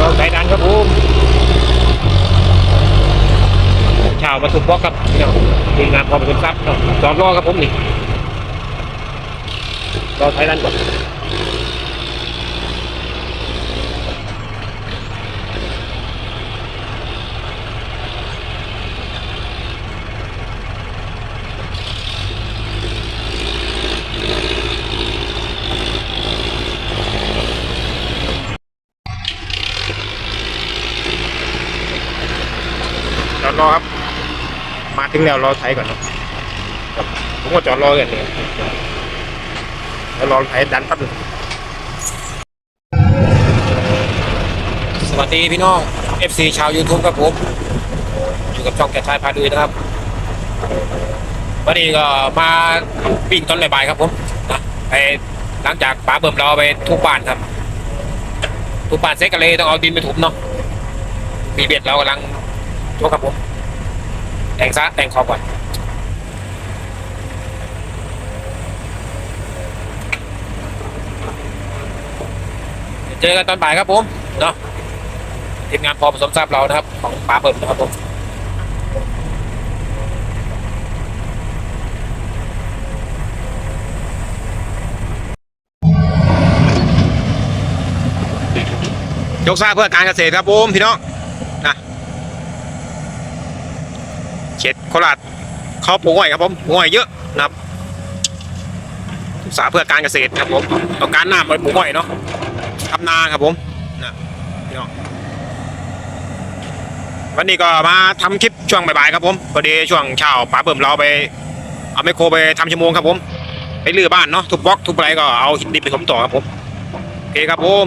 เราสายดันครับผมชาวมาสุกบอกครับพี่น้องทีมงานพอเป็นทรัพย์เนาะจอดรอครับผมนี่รอสายดันก่อน รอครับ มาถึงแล้วรอไทยก่อนนะครับผมก็จอดรอกันเนี่ยแล้วรอไทยดันปั๊บนึงสวัสดีพี่น้อง FC ชาว YouTube ครับผม อยู่กับช่องแกะชายพาดุยนะครับวันนี้ก็มาวิ่งตอนบ่ายๆครับผมนะไปหลังจากป๋าเบิ่มเราไปทุบบ้านครับ ทุบบ้านเซ็กกันเลยต้องเอาดินไปถมเนาะมีเบ็ดเรากำลังยกครับผม แต่งซะแต่งขอบก่อนเจอกันตอนบ่ายครับผมเนาะทีมงานพอผสมทราบเรานะครับ ของป๋าเปิดนะครับผมยกซ่าเพื่อการเกษตรครับผมพี่น้องนะ เขตโคราชเขาปลูกอ้อยครับผมปลูกอ้อยเยอะนะครับศึกษาเพื่อการเกษตรครับผมต้องการน้ำไปปลูกอ้อยเนาะทำนาครับผมนะพี่น้องวันนี้ก็มาทำคลิปช่วงบ่ายๆครับผมพอดีช่วงเช้าป๋าเบิ่มเราไปเอาไมโครไปทำชั่วโมงครับผมไปลื้อบ้านเนาะทุบบล็อกทุบอะไรก็เอาหินดินไปถมต่อครับผมโอเคครับผม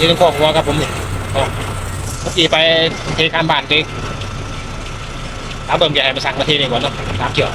นี่ต้องขอหัวครับผมนี่อ๋อเมื่อกี้ไปเทคานบ้านเองถามเบิ่มใหญ่มาสั่งมาเทนี่ก่อนเนาะตามเกี่ยว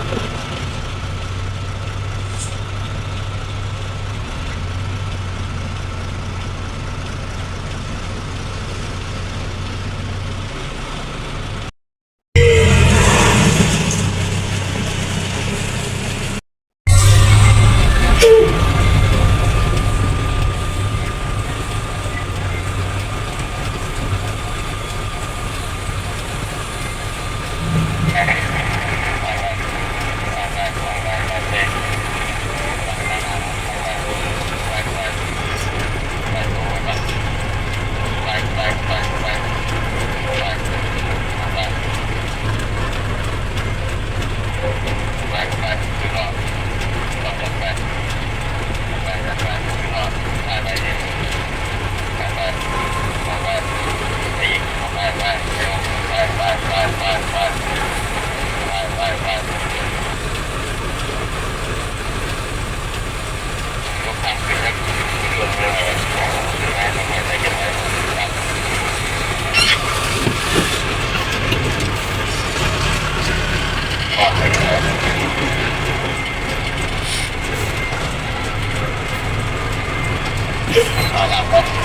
¡Vaya, vaya!